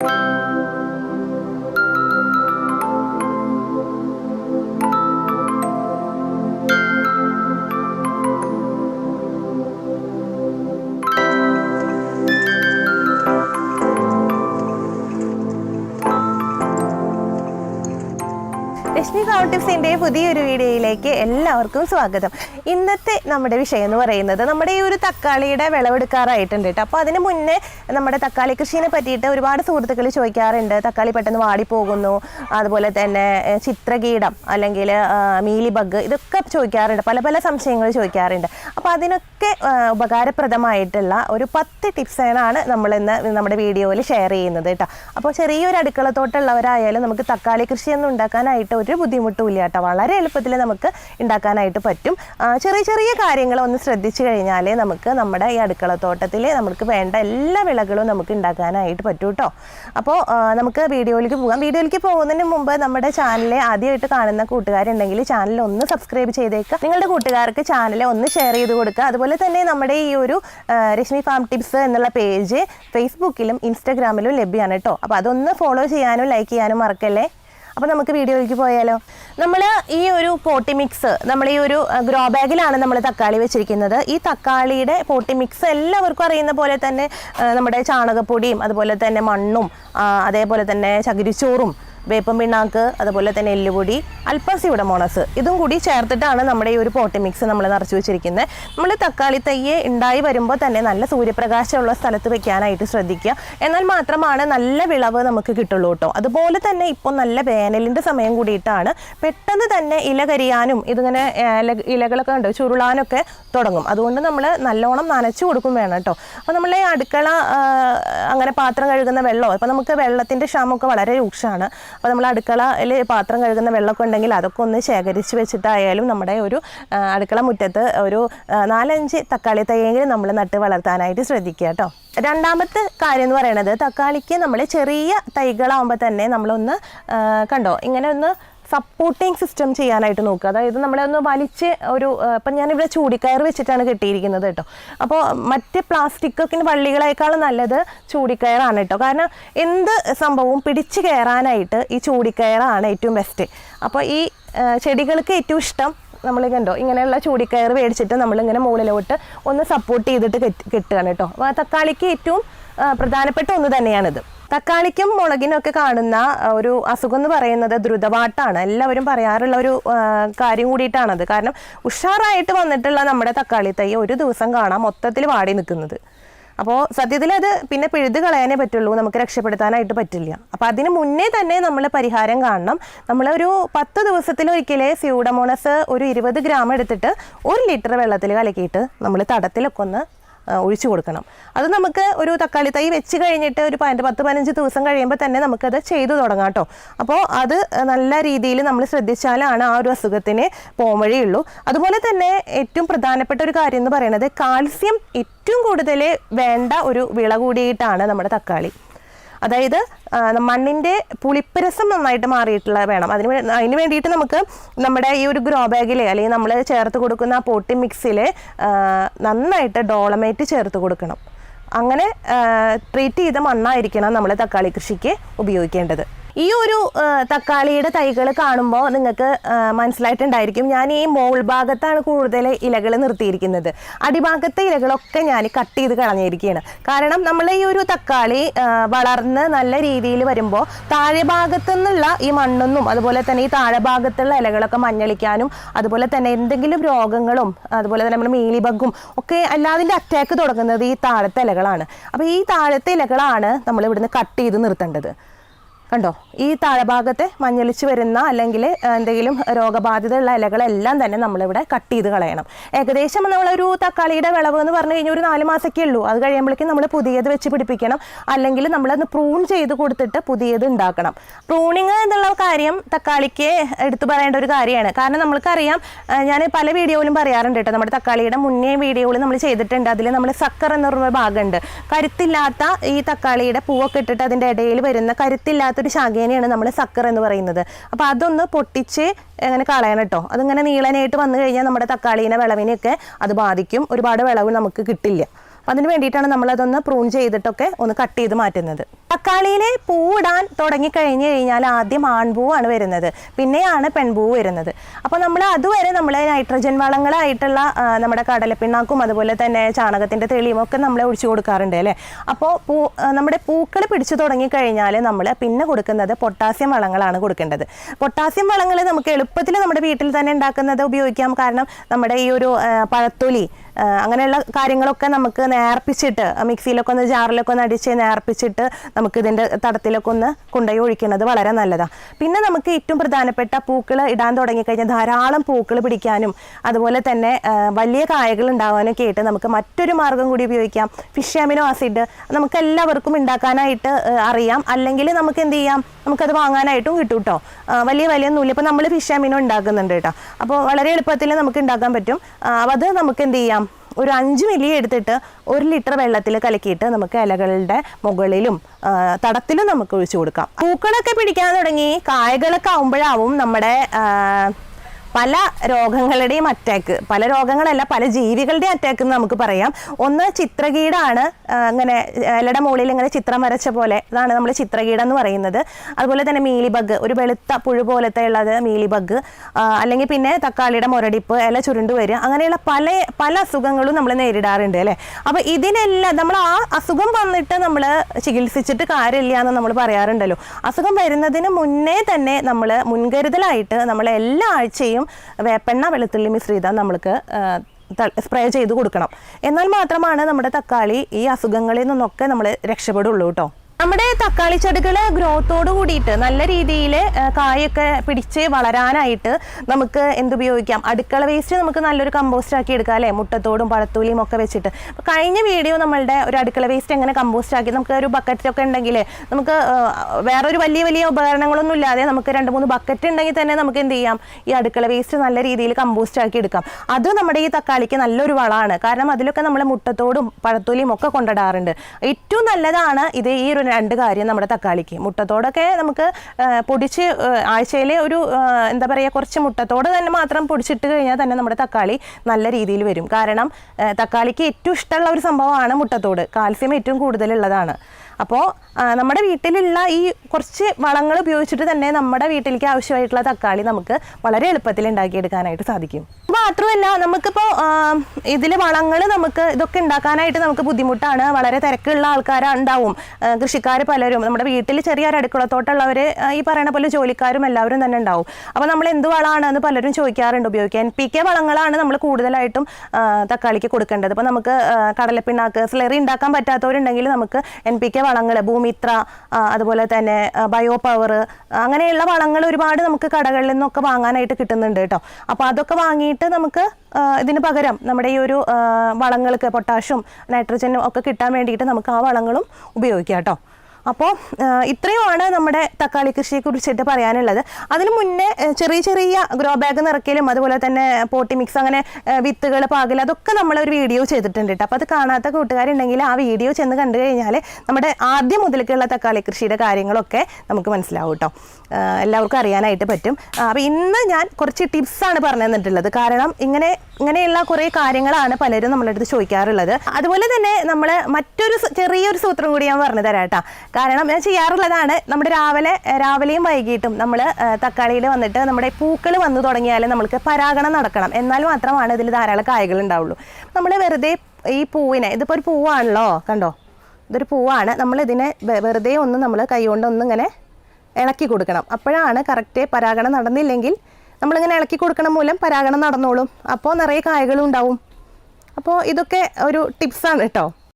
you Lakshmi ടിപ്സിന്റെ പുതിയൊരു വീഡിയോയിലേക്ക് എല്ലാവർക്കും സ്വാഗതം. ഇന്നത്തെ നമ്മുടെ വിഷയം എന്ന് പറയുന്നത് നമ്മുടെ ഈ ഒരു തക്കാളിയുടെ വിളവെടുക്കാറായിട്ടുണ്ട് കേട്ടോ. അപ്പോൾ അതിന് മുന്നേ നമ്മുടെ തക്കാളി കൃഷിനെ പറ്റിയിട്ട് ഒരുപാട് സുഹൃത്തുക്കൾ ചോദിക്കാറുണ്ട്. തക്കാളി പെട്ടെന്ന് വാടിപ്പോകുന്നു. അതുപോലെ തന്നെ ചിത്രകീടം അല്ലെങ്കിൽ മീലി ബഗ് ഇതൊക്കെ ചോദിക്കാറുണ്ട്. പല പല സംശയങ്ങൾ ചോദിക്കാറുണ്ട്. അപ്പോൾ അതിനൊക്കെ ഏഹ്, ഉപകാരപ്രദമായിട്ടുള്ള ഒരു പത്ത് ടിപ്സാണ് നമ്മൾ ഇന്ന് നമ്മുടെ വീഡിയോയിൽ ഷെയർ ചെയ്യുന്നത് കേട്ടോ. അപ്പോൾ ചെറിയൊരു അടുക്കളത്തോട്ടുള്ളവരായാലും നമുക്ക് തക്കാളി കൃഷിയൊന്നും ഉണ്ടാക്കാനായിട്ട് ഒരു ബുദ്ധിമുട്ടും ഇല്ല കേട്ടോ. വളരെ എളുപ്പത്തിൽ നമുക്ക് ഉണ്ടാക്കാനായിട്ട് പറ്റും. ചെറിയ ചെറിയ കാര്യങ്ങൾ ഒന്ന് ശ്രദ്ധിച്ചു കഴിഞ്ഞാലേ നമുക്ക് നമ്മുടെ ഈ അടുക്കളത്തോട്ടത്തിൽ നമുക്ക് വേണ്ട എല്ലാ വിളകളും നമുക്ക് ഉണ്ടാക്കാനായിട്ട് പറ്റും കേട്ടോ. അപ്പോൾ നമുക്ക് വീഡിയോയിലേക്ക് പോകാം. വീഡിയോയിലേക്ക് പോകുന്നതിന് മുമ്പ് നമ്മുടെ ചാനൽ ആദ്യമായിട്ട് കാണുന്ന കൂട്ടുകാരുണ്ടെങ്കിൽ ചാനൽ ഒന്ന് സബ്സ്ക്രൈബ് ചെയ്തേക്കുക നിങ്ങളുടെ കൂട്ടുകാർക്ക് ചാനൽ ഒന്ന് ഷെയർ ചെയ്ത് കൊടുക്കുക. അതുപോലെ തന്നെ നമ്മുടെ ഈ ഒരു രശ്മി ഫാം ടിപ്സ് എന്നുള്ള പേജ് ഫേസ്ബുക്കിലും ഇൻസ്റ്റാഗ്രാമിലും ലഭ്യമാണ് കേട്ടോ അപ്പോൾ അതൊന്ന് ഫോളോ ചെയ്യാനും ലൈക്ക് ചെയ്യാനും മറക്കല്ലേ? അപ്പോൾ നമുക്ക് വീഡിയോയിലേക്ക് പോയാലോ. നമ്മൾ ഈ ഒരു പോട്ടി മിക്സ് നമ്മൾ ഈ ഒരു ഗ്രോ ബാഗിലാണ് നമ്മൾ തക്കാളി വെച്ചിരിക്കുന്നത്. ഈ തക്കാളിയുടെ പോട്ടി മിക്സ് എല്ലാവർക്കും അറിയുന്ന പോലെ തന്നെ നമ്മുടെ ചാണകപ്പൊടിയും അതുപോലെ തന്നെ മണ്ണും അതേപോലെ തന്നെ ചകിരിച്ചോറും വേപ്പം പിണ്ണാക്ക് അതുപോലെ തന്നെ എല്ലുപൊടി അല്പം സിവിഡമോണസ് ഇതും കൂടി ചേർത്തിട്ടാണ് നമ്മുടെ ഈ ഒരു പോട്ടി മിക്സ് നമ്മൾ നിറച്ച് വെച്ചിരിക്കുന്നത് നമ്മൾ തക്കാളി തയ്യെ ഉണ്ടായി വരുമ്പോൾ തന്നെ നല്ല സൂര്യപ്രകാശമുള്ള സ്ഥലത്ത് വെക്കാനായിട്ട് ശ്രദ്ധിക്കുക. എന്നാൽ മാത്രമാണ് നല്ല വിളവ് നമുക്ക് കിട്ടുള്ളൂ കേട്ടോ. അതുപോലെ തന്നെ ഇപ്പോൾ നല്ല വേനലിന്റെ സമയം കൂടിയിട്ടാണ് പെട്ടെന്ന് തന്നെ ഇല കരിയാനും ഇതിങ്ങനെ ഇലകളൊക്കെ ഉണ്ട് ചുരുളാനൊക്കെ തുടങ്ങും. അതുകൊണ്ട് നമ്മൾ നല്ലോണം നനച്ചു കൊടുക്കും വേണം കേട്ടോ. അപ്പോൾ നമ്മൾ അടുക്കള അങ്ങനെ പാത്രം കഴുകുന്ന വെള്ളമോ? ഇപ്പോൾ നമുക്ക് വെള്ളത്തിന്റെ ക്ഷാമമൊക്കെ വളരെ രൂക്ഷമാണ്. അപ്പോൾ നമ്മൾ അടുക്കളയിൽ പാത്രം കഴുകുന്ന വെള്ളമൊക്കെ ഉണ്ടെങ്കിൽ അതൊക്കെ ഒന്ന് ശേഖരിച്ച് വെച്ചിട്ടായാലും നമ്മുടെ ഒരു അടുക്കള മുറ്റത്ത് ഒരു നാലഞ്ച് തക്കാളി തയ്യെങ്കിലും നമ്മൾ നട്ട് വളർത്താനായിട്ട് ശ്രദ്ധിക്കുക കേട്ടോ. രണ്ടാമത്തെ കാര്യം എന്ന് പറയുന്നത് തക്കാളിക്ക് നമ്മൾ ചെറിയ തൈകളാകുമ്പോൾ തന്നെ നമ്മളൊന്ന് കണ്ടോ ഇങ്ങനെ ഒന്ന് സപ്പോർട്ടിങ് സിസ്റ്റം ചെയ്യാനായിട്ട് നോക്കുക. അതായത് നമ്മളൊന്ന് വലിച്ച് ഒരു ഇപ്പം ഞാനിവിടെ ചൂടിക്കയർ വെച്ചിട്ടാണ് കെട്ടിയിരിക്കുന്നത് കേട്ടോ. അപ്പോൾ മറ്റ് പ്ലാസ്റ്റിക്കൊക്കെ വള്ളികളേക്കാളും നല്ലത് ചൂടിക്കയറാണ് കേട്ടോ. കാരണം എന്ത് സംഭവവും പിടിച്ച് കയറാനായിട്ട് ഈ ചൂടിക്കയറാണ് ഏറ്റവും ബെസ്റ്റ് അപ്പോൾ ഈ ചെടികൾക്ക് ഏറ്റവും ഇഷ്ടം നമ്മൾ കണ്ടോ ഇങ്ങനെയുള്ള ചൂടിക്കയർ മേടിച്ചിട്ട് നമ്മളിങ്ങനെ മുകളിലോട്ട് ഒന്ന് സപ്പോർട്ട് ചെയ്തിട്ട് കെട്ടുകയാണ് കേട്ടോ. അപ്പോൾ തക്കാളിക്ക് ഏറ്റവും പ്രധാനപ്പെട്ട ഒന്ന് തന്നെയാണിത്. തക്കാളിക്കും മുളകിനൊക്കെ കാണുന്ന ഒരു അസുഖം എന്ന് പറയുന്നത് ദ്രുതവാട്ടാണ് എല്ലാവരും പറയാറുള്ള ഒരു കാര്യം കൂടിയിട്ടാണത് കാരണം ഉഷാറായിട്ട് വന്നിട്ടുള്ള നമ്മുടെ തക്കാളി തൈ ഒരു ദിവസം കാണാം മൊത്തത്തിൽ വാടി നിൽക്കുന്നത്. അപ്പോൾ സത്യത്തിൽ അത് പിന്നെ പിഴുത് കളയാനേ പറ്റുള്ളൂ. നമുക്ക് രക്ഷപ്പെടുത്താനായിട്ട് പറ്റില്ല. അപ്പോൾ അതിന് മുന്നേ തന്നെ നമ്മൾ പരിഹാരം കാണണം. നമ്മളൊരു പത്ത് ദിവസത്തിലൊരിക്കലേ സ്യൂഡമോണസ് ഒരു ഇരുപത് ഗ്രാം എടുത്തിട്ട് ഒരു ലിറ്റർ വെള്ളത്തിൽ കലക്കിയിട്ട് നമ്മൾ തടത്തിലൊക്കെ ഒന്ന് ഒഴിച്ചു കൊടുക്കണം. അത് നമുക്ക് ഒരു തക്കാളി തൈ വെച്ച് കഴിഞ്ഞിട്ട് ഒരു പത്ത് പതിനഞ്ച് ദിവസം കഴിയുമ്പോൾ തന്നെ നമുക്കത് ചെയ്തു തുടങ്ങാം കേട്ടോ അപ്പോൾ അത് നല്ല രീതിയിൽ നമ്മൾ ശ്രദ്ധിച്ചാലാണ് ആ ഒരു അസുഖത്തിന് പോംവഴിയുള്ളൂ അതുപോലെ തന്നെ ഏറ്റവും പ്രധാനപ്പെട്ട ഒരു കാര്യം എന്ന് പറയുന്നത് കാൽസ്യം ഏറ്റവും കൂടുതൽ വേണ്ട ഒരു വിള കൂടിയിട്ടാണ് നമ്മുടെ തക്കാളി. അതായത് മണ്ണിന്റെ പുളിപ്പരസം നന്നായിട്ട് മാറിയിട്ടുള്ള വേണം. അതിന് അതിന് വേണ്ടിയിട്ട് നമുക്ക് നമ്മുടെ ഈ ഒരു ഗ്രോ ബാഗിൽ അല്ലെങ്കിൽ നമ്മൾ ചേർത്ത് കൊടുക്കുന്ന ആ പോട്ടി മിക്സിൽ നന്നായിട്ട് ഡോളമേറ്റ് ചേർത്ത് കൊടുക്കണം. അങ്ങനെ ട്രീറ്റ് ചെയ്ത മണ്ണായിരിക്കണം നമ്മൾ തക്കാളി കൃഷിക്ക് ഉപയോഗിക്കേണ്ടത്. ഈ ഒരു തക്കാളിയുടെ തൈകൾ കാണുമ്പോൾ നിങ്ങൾക്ക് മനസ്സിലായിട്ടുണ്ടായിരിക്കും ഞാൻ ഈ മോൾ ഭാഗത്താണ് കൂടുതൽ ഇലകൾ നിർത്തിയിരിക്കുന്നത്. അടിഭാഗത്തെ ഇലകളൊക്കെ ഞാൻ കട്ട് ചെയ്ത് കളഞ്ഞിരിക്കുകയാണ്. കാരണം നമ്മൾ ഈ ഒരു തക്കാളി വളർന്ന് നല്ല രീതിയിൽ വരുമ്പോൾ താഴെ ഭാഗത്തു നിന്നുള്ള ഈ മണ്ണൊന്നും അതുപോലെ തന്നെ ഈ താഴെ ഭാഗത്തുള്ള ഇലകളൊക്കെ മഞ്ഞളിക്കാനും അതുപോലെ തന്നെ എന്തെങ്കിലും രോഗങ്ങളും അതുപോലെ തന്നെ നമ്മുടെ മീലിബഗും ഒക്കെ അല്ലാതിന്റെ അറ്റാക്ക് തുടങ്ങുന്നത് ഈ താഴത്തെ ഇലകളാണ്. അപ്പോൾ ഈ താഴത്തെ ഇലകളാണ് നമ്മൾ ഇവിടുന്ന് കട്ട് ചെയ്ത് നിർത്തേണ്ടത്. കണ്ടോ? ഈ താഴഭാഗത്തെ മഞ്ഞളിച്ച് വരുന്ന അല്ലെങ്കിൽ എന്തെങ്കിലും രോഗബാധിതയുള്ള ഇലകളെല്ലാം തന്നെ നമ്മളിവിടെ കട്ട് ചെയ്ത് കളയണം. ഏകദേശം നമ്മളൊരു തക്കാളിയുടെ വിളവ് എന്ന് പറഞ്ഞു കഴിഞ്ഞാൽ ഒരു നാല് മാസമൊക്കെ ഉള്ളൂ. അത് കഴിയുമ്പോഴേക്കും നമ്മൾ പുതിയത് വെച്ച് പിടിപ്പിക്കണം. അല്ലെങ്കിൽ നമ്മളത് പ്രൂൺ ചെയ്ത് കൊടുത്തിട്ട് പുതിയത് ഉണ്ടാക്കണം. പ്രൂണിങ് എന്നുള്ള കാര്യം തക്കാളിക്ക് എടുത്തു പറയേണ്ട ഒരു കാര്യമാണ്. കാരണം നമ്മൾക്കറിയാം ഞാൻ പല വീഡിയോയിലും പറയാറുണ്ട് കേട്ടോ. നമ്മുടെ തക്കാളിയുടെ മുന്നേ വീഡിയോയിൽ നമ്മൾ ചെയ്തിട്ടുണ്ട്. അതിൽ നമ്മൾ സക്കർ എന്നൊരു ഭാഗമുണ്ട്. കരുത്തില്ലാത്ത ഈ തക്കാളിയുടെ പൂവൊക്കെ ഇട്ടിട്ട് അതിന്റെ ഇടയിൽ വരുന്ന കരുത്തില്ലാത്തൊരു ശാഖേനെയാണ് നമ്മൾ സക്കർ എന്ന് പറയുന്നത്. അപ്പോൾ അതൊന്ന് പൊട്ടിച്ച് അങ്ങനെ കളയണം കേട്ടോ അതിങ്ങനെ നീളനായിട്ട് വന്നു കഴിഞ്ഞാൽ നമ്മുടെ തക്കാളീനെ വിളവിനെയൊക്കെ അത് ബാധിക്കും. ഒരുപാട് വിളവ് നമുക്ക് കിട്ടില്ല. അപ്പം അതിന് വേണ്ടിയിട്ടാണ് നമ്മളതൊന്ന് പ്രൂൺ ചെയ്തിട്ടൊക്കെ ഒന്ന് കട്ട് ചെയ്ത് മാറ്റുന്നത്. തക്കാളിയിലെ പൂവിടാൻ തുടങ്ങി കഴിഞ്ഞ് കഴിഞ്ഞാൽ ആദ്യം ആൺപൂവാണ് വരുന്നത്. പിന്നെയാണ് പെൺപൂവ് വരുന്നത്. അപ്പോൾ നമ്മൾ അതുവരെ നമ്മൾ നൈട്രജൻ വളങ്ങളായിട്ടുള്ള നമ്മുടെ കടലപ്പിണ്ണാക്കും അതുപോലെ തന്നെ ചാണകത്തിന്റെ തെളിയും ഒക്കെ നമ്മൾ ഒഴിച്ചു കൊടുക്കാറുണ്ട് അല്ലേ? അപ്പോൾ പൂ നമ്മുടെ പൂക്കൾ പിടിച്ചു തുടങ്ങിക്കഴിഞ്ഞാൽ നമ്മൾ പിന്നെ കൊടുക്കുന്നത് പൊട്ടാസ്യം വളങ്ങളാണ് കൊടുക്കേണ്ടത്. പൊട്ടാസ്യം വളങ്ങൾ നമുക്ക് എളുപ്പത്തിൽ നമ്മുടെ വീട്ടിൽ തന്നെ ഉണ്ടാക്കുന്നത് ഉപയോഗിക്കാം. കാരണം നമ്മുടെ ഈ ഒരു പഴത്തൊലി അങ്ങനെയുള്ള കാര്യങ്ങളൊക്കെ നമുക്ക് നേർപ്പിച്ചിട്ട് മിക്സിയിലൊക്കെ ഒന്ന് ജാറിലൊക്കെ ഒന്ന് അടിച്ച് നേർപ്പിച്ചിട്ട് നമുക്ക് ഇതിന്റെ തടത്തിലൊക്കെ ഒന്ന് കൊണ്ടുപോയി ഒഴിക്കുന്നത് വളരെ നല്ലതാണ് പിന്നെ നമുക്ക് ഏറ്റവും പ്രധാനപ്പെട്ട പൂക്കൾ ഇടാൻ തുടങ്ങിക്കഴിഞ്ഞാൽ ധാരാളം പൂക്കൾ പിടിക്കാനും അതുപോലെ തന്നെ വലിയ കായകൾ ഉണ്ടാകാനും ഒക്കെ ആയിട്ട് നമുക്ക് മറ്റൊരു മാർഗം കൂടി ഉപയോഗിക്കാം. ഫിഷ് അമിനോ ആസിഡ് നമുക്ക് എല്ലാവർക്കും ഉണ്ടാക്കാനായിട്ട് അറിയാം. അല്ലെങ്കിൽ നമുക്ക് എന്ത് ചെയ്യാം? നമുക്കത് വാങ്ങാനായിട്ടും കിട്ടും കേട്ടോ വലിയ വലിയ നൂൽ ഇപ്പോൾ നമ്മൾ ഫിഷ് അമിനോ ഉണ്ടാക്കുന്നുണ്ട് കേട്ടോ അപ്പോൾ വളരെ എളുപ്പത്തിൽ നമുക്ക് ഉണ്ടാക്കാൻ പറ്റും. അത് നമുക്ക് എന്ത് ചെയ്യാം? ഒരു അഞ്ച് മില്ലി എടുത്തിട്ട് ഒരു ലിറ്റർ വെള്ളത്തിൽ കലക്കിയിട്ട് നമുക്ക് ഇലകളുടെ മുകളിലും തടത്തിലും നമുക്ക് ഒഴിച്ചു കൊടുക്കാം. പൂക്കളൊക്കെ പിടിക്കാൻ തുടങ്ങി. കായകളൊക്കെ ആവുമ്പോഴാവും നമ്മുടെ പല രോഗങ്ങളുടെയും അറ്റാക്ക് പല രോഗങ്ങളല്ല പല ജീവികളുടെയും അറ്റാക്ക് എന്ന് നമുക്ക് പറയാം. ഒന്ന് ചിത്രകീടാണ്. അങ്ങനെ ഇലയുടെ മുകളിൽ ഇങ്ങനെ ചിത്രം വരച്ച പോലെ ഇതാണ് നമ്മൾ ചിത്രകീടം എന്ന് പറയുന്നത്. അതുപോലെ തന്നെ മീലിബഗ് ഒരു വെളുത്ത പുഴു പോലത്തെ ഉള്ളത് മീലിബഗ്. അല്ലെങ്കിൽ പിന്നെ തക്കാളിയുടെ മുരടിപ്പ് ഇല ചുരുണ്ട് വരിക അങ്ങനെയുള്ള പല പല അസുഖങ്ങളും നമ്മൾ നേരിടാറുണ്ട് അല്ലേ? അപ്പോൾ ഇതിനെല്ലാം നമ്മൾ ആ അസുഖം വന്നിട്ട് നമ്മൾ ചികിത്സിച്ചിട്ട് കാര്യമില്ല എന്ന് നമ്മൾ പറയാറുണ്ടല്ലോ. അസുഖം വരുന്നതിന് മുന്നേ തന്നെ നമ്മൾ മുൻകരുതലായിട്ട് നമ്മൾ എല്ലാ ആഴ്ചയും വേപ്പെണ്ണ വെളുത്തുള്ളി മിശ്രിതം നമ്മൾക്ക് സ്പ്രേ ചെയ്ത് കൊടുക്കണം. എന്നാൽ മാത്രമാണ് നമ്മുടെ തക്കാളി ഈ അസുഖങ്ങളിൽ നിന്നൊക്കെ നമ്മൾ രക്ഷപ്പെടുള്ളൂ കേട്ടോ. നമ്മുടെ തക്കാളി ചെടികൾ ഗ്രോത്തോട് കൂടിയിട്ട് നല്ല രീതിയിൽ കായൊക്കെ പിടിച്ച് വളരാനായിട്ട് നമുക്ക് എന്തുപയോഗിക്കാം അടുക്കള വേസ്റ്റ് നമുക്ക് നല്ലൊരു കമ്പോസ്റ്റ് ആക്കി എടുക്കാം അല്ലേ? മുട്ടത്തോടും പഴത്തൂലിയും ഒക്കെ വെച്ചിട്ട്. കഴിഞ്ഞ വീഡിയോ നമ്മളുടെ ഒരു അടുക്കള വേസ്റ്റ് എങ്ങനെ കമ്പോസ്റ്റ് ആക്കി? നമുക്ക് ഒരു ബക്കറ്റൊക്കെ ഉണ്ടെങ്കിൽ നമുക്ക് വേറൊരു വലിയ വലിയ ഉപകരണങ്ങളൊന്നും ഇല്ലാതെ നമുക്ക് രണ്ട് മൂന്ന് ബക്കറ്റ് ഉണ്ടെങ്കിൽ തന്നെ നമുക്ക് എന്ത് ചെയ്യാം? ഈ അടുക്കള വേസ്റ്റ് നല്ല രീതിയിൽ കമ്പോസ്റ്റ് ആക്കി എടുക്കാം. അത് നമ്മുടെ ഈ തക്കാളിക്ക് നല്ലൊരു വളമാണ്. കാരണം അതിലൊക്കെ നമ്മൾ മുട്ടത്തോടും പഴത്തൂലിയും ഒക്കെ കൊണ്ടിടാറുണ്ട്. ഏറ്റവും നല്ലതാണ് ഇത് ഈ ഒരു രണ്ട് കാര്യം നമ്മുടെ തക്കാളിക്ക്. മുട്ടത്തോടൊക്കെ നമുക്ക് പൊടിച്ച് ആഴ്ചയിൽ ഒരു എന്താ പറയുക കുറച്ച് മുട്ടത്തോട് തന്നെ മാത്രം പൊടിച്ചിട്ട് കഴിഞ്ഞാൽ തന്നെ നമ്മുടെ തക്കാളി നല്ല രീതിയിൽ വരും. കാരണം തക്കാളിക്ക് ഏറ്റവും ഇഷ്ടമുള്ള ഒരു സംഭവമാണ് മുട്ടത്തോട്. കാൽസ്യം ഏറ്റവും കൂടുതലുള്ളതാണ്. അപ്പോൾ നമ്മുടെ വീട്ടിലുള്ള ഈ കുറച്ച് വളങ്ങൾ ഉപയോഗിച്ചിട്ട് തന്നെ നമ്മുടെ വീട്ടിലേക്ക് ആവശ്യമായിട്ടുള്ള തക്കാളി നമുക്ക് വളരെ എളുപ്പത്തിൽ ഉണ്ടാക്കിയെടുക്കാനായിട്ട് സാധിക്കും. മാത്രമല്ല നമുക്കിപ്പോൾ ഇതിൽ വളങ്ങൾ നമുക്ക് ഇതൊക്കെ ഉണ്ടാക്കാനായിട്ട് നമുക്ക് ബുദ്ധിമുട്ടാണ്. വളരെ തിരക്കുള്ള ആൾക്കാരുണ്ടാവും. കൃഷിക്കാർ പലരും നമ്മുടെ വീട്ടിൽ ചെറിയൊരു അടുക്കളത്തോട്ടുള്ളവർ ഈ പറയുന്ന പോലെ ജോലിക്കാരും എല്ലാവരും തന്നെ ഉണ്ടാവും. അപ്പോൾ നമ്മൾ എന്ത് വളമാണെന്ന് പലരും ചോദിക്കാറുണ്ട് ഉപയോഗിക്കാൻ. പി കെ വളങ്ങളാണ് നമ്മൾ കൂടുതലായിട്ടും തക്കാളിക്ക് കൊടുക്കേണ്ടത്. അപ്പോൾ നമുക്ക് കടലപ്പിണ്ണാക്ക് സ്ലറി ഉണ്ടാക്കാൻ പറ്റാത്തവരുണ്ടെങ്കിൽ നമുക്ക് എൻ പി കെ വളങ്ങൾ ഭൂമിത്ര അതുപോലെ തന്നെ ബയോ പവർ അങ്ങനെയുള്ള വളങ്ങൾ ഒരുപാട് നമുക്ക് കടകളിൽ നിന്നൊക്കെ വാങ്ങാനായിട്ട് കിട്ടുന്നുണ്ട് കേട്ടോ. അപ്പോൾ അതൊക്കെ വാങ്ങിയിട്ട് നമുക്ക് ഇതിന് പകരം നമ്മുടെ ഈ ഒരു വളങ്ങൾക്ക് പൊട്ടാഷും നൈട്രജനും ഒക്കെ കിട്ടാൻ വേണ്ടിയിട്ട് നമുക്ക് ആ വളങ്ങളും ഉപയോഗിക്കാം കേട്ടോ. അപ്പോൾ ഇത്രയുമാണ് നമ്മുടെ തക്കാളി കൃഷിയെ കുറിച്ചിട്ട് പറയാനുള്ളത്. അതിന് മുന്നേ ചെറിയ ചെറിയ ഗ്രോ ബാഗ് നിറക്കലും അതുപോലെ തന്നെ പോട്ടി മിക്സ് അങ്ങനെ വിത്തുകൾ പാകൽ അതൊക്കെ നമ്മൾ ഒരു വീഡിയോ ചെയ്തിട്ടുണ്ട് കേട്ടോ അപ്പോൾ അത് കാണാത്ത കൂട്ടുകാരുണ്ടെങ്കിൽ ആ വീഡിയോ ചെന്ന് കണ്ടു കഴിഞ്ഞാൽ നമ്മുടെ ആദ്യം മുതലേക്കുള്ള തക്കാളി കൃഷിയുടെ കാര്യങ്ങളൊക്കെ നമുക്ക് മനസ്സിലാവും കേട്ടോ എല്ലാവർക്കും അറിയാനായിട്ട് പറ്റും. അപ്പോൾ ഇന്ന് ഞാൻ കുറച്ച് ടിപ്സാണ് പറഞ്ഞു തന്നിട്ടുള്ളത്. കാരണം ഇങ്ങനെ ഇങ്ങനെയുള്ള കുറേ കാര്യങ്ങളാണ് പലരും നമ്മളടുത്ത് ചോദിക്കാറുള്ളത്. അതുപോലെ തന്നെ നമ്മൾ മറ്റൊരു ചെറിയൊരു സൂത്രം കൂടി ഞാൻ പറഞ്ഞു തരാം കേട്ടോ കാരണം ഞാൻ ചെയ്യാറുള്ളതാണ്. നമ്മുടെ രാവിലെ രാവിലെയും വൈകിട്ടും നമ്മൾ തക്കാളിയിൽ വന്നിട്ട് നമ്മുടെ പൂക്കൾ വന്നു തുടങ്ങിയാൽ നമ്മൾക്ക് പരാഗണം നടക്കണം. എന്നാൽ മാത്രമാണ് ഇതിൽ ധാരാളം കായകൾ ഉണ്ടാവുള്ളൂ. നമ്മൾ വെറുതെ ഈ പൂവിനെ ഇതിപ്പോൾ ഒരു പൂവാണല്ലോ കണ്ടോ? ഇതൊരു പൂവാണ്. നമ്മൾ ഇതിനെ വെറുതെ ഒന്ന് നമ്മൾ കൈകൊണ്ട് ഒന്ന് ഇങ്ങനെ ഇളക്കി കൊടുക്കണം. അപ്പോഴാണ് കറക്റ്റ് പരാഗണം നടന്നില്ലെങ്കിൽ നമ്മളിങ്ങനെ ഇളക്കി കൊടുക്കണം മൂലം പരാഗണം നടന്നോളും. അപ്പോൾ നിറയെ കായകളും ഉണ്ടാവും. അപ്പോൾ ഇതൊക്കെ ഒരു ടിപ്സാണ് കേട്ടോ.